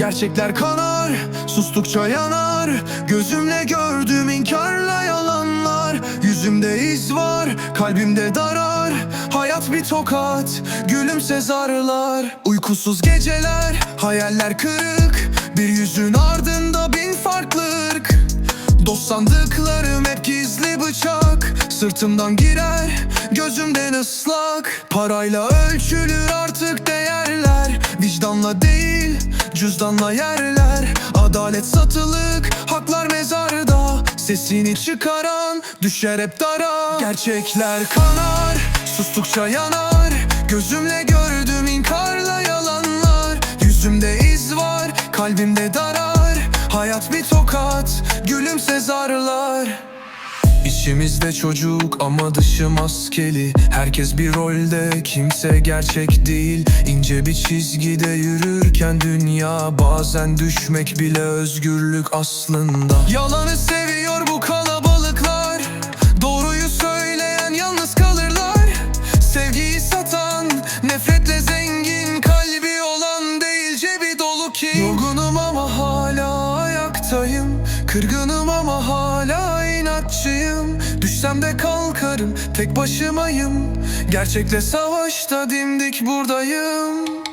Gerçekler kanar Sustukça yanar. Gözümle gördüğüm inkarla yalanlar. Yüzümde iz var Kalbimde darar. Hayat bir tokat Gülümse zarlar. Uykusuz geceler Hayaller kırık. Bir yüzün ardında bin farklı ırk Dost sandıklarım hep gizli bıçak. Sırtımdan girer gözümden ıslak. Parayla ölçülür artık değerler. Vicdanla değil cüzdanla yerler. Adalet satılık haklar mezarda. Sesini çıkaran düşer hep dara. Gerçekler kanar sustukça yanar. Gözümle gördüm inkarla yalanlar. Yüzümde iz var kalbimde darar. Hayat bir tokat gülümse zarlar İçimizde çocuk ama dışı maskeli. Herkes bir rolde kimse gerçek değil. İnce bir çizgide yürürken dünya Bazen düşmek bile özgürlük aslında. Yalanı seviyor bu kalabalıklar. Doğruyu söyleyen yalnız kalırlar. Sevgiyi satan nefretle zengin Kalbi olan değil cebi dolu ki. Yorgunum ama hala ayaktayım. Kırgınım ama inatçıyım Düşsem de kalkarım. Tek başımayım. Gerçekle savaşta dimdik buradayım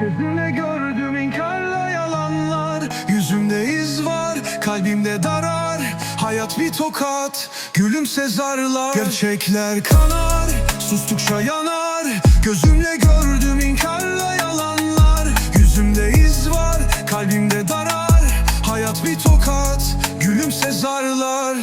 Gözümle gördüm inkarla yalanlar. Yüzümde iz var, kalbimde darar. Hayat bir tokat, gülümse zarlar. Gerçekler kanar, sustukça yanar. Gözümle gördüm inkarla yalanlar. Yüzümde iz var, kalbimde darar. Hayat bir tokat, gülümse zarlar.